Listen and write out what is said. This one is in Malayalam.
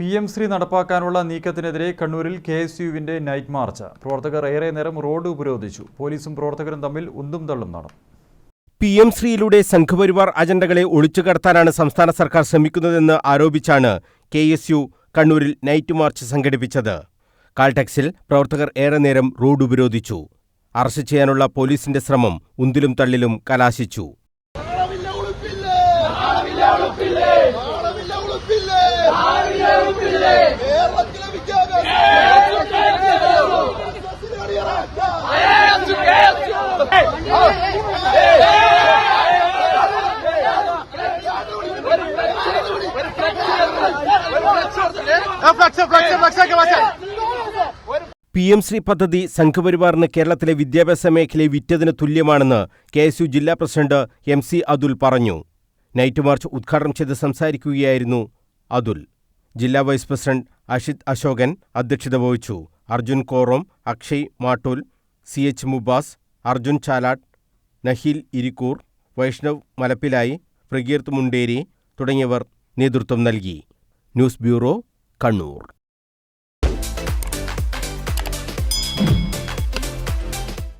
പി എം ശ്രീ നടപ്പാക്കാനുള്ള നീക്കത്തിനെതിരെ കണ്ണൂരിൽ കെ എസ് യുവിന്റെ നൈറ്റ് മാർച്ച്. പ്രവർത്തകർ ഏറെ നേരം റോഡ് ഉപരോധിച്ചു. പോലീസും പ്രവർത്തകരും തമ്മിൽ ഉന്തും തള്ളും നടന്നു. പി എം ശ്രീയിലൂടെ സംഘപരിവാർ അജണ്ടകളെ ഒളിച്ചുകടത്താനാണ് സംസ്ഥാന സർക്കാർ ശ്രമിക്കുന്നതെന്ന് ആരോപിച്ചാണ് കെ എസ് യു കണ്ണൂരിൽ നൈറ്റ് മാർച്ച് സംഘടിപ്പിച്ചത്. കാൽടെക്സിൽ പ്രവർത്തകർ ഏറെ നേരം റോഡ് ഉപരോധിച്ചു. അറസ്റ്റ് ചെയ്യാനുള്ള പോലീസിന്റെ ശ്രമം ഉന്തിലും തള്ളിലും കലാശിച്ചു. പി എം ശ്രീ പദ്ധതി സംഘപരിവാറിന് കേരളത്തിലെ വിദ്യാഭ്യാസ മേഖലയെ വിറ്റതിന് തുല്യമാണെന്ന് കെ എസ് യു ജില്ലാ പ്രസിഡന്റ് എം സി അതുൽ പറഞ്ഞു. നൈറ്റ് മാർച്ച് ഉദ്ഘാടനം ചെയ്ത് സംസാരിക്കുകയായിരുന്നു അതുൽ. ജില്ലാ വൈസ് പ്രസിഡന്റ് അഷിത് അശോകൻ അധ്യക്ഷത വഹിച്ചു. അർജുൻ കോറോം അക്ഷയ് മാട്ടൂൽ സി എച്ച് മുബാസ് അർജുൻ ചാലാട്ട് നഹിൽ ഇരിക്കൂർ വൈഷ്ണവ് മലപ്പിലായി പ്രകീർത്ത് മുണ്ടേരി തുടങ്ങിയവർ നേതൃത്വം നൽകി. News bureau Kannur.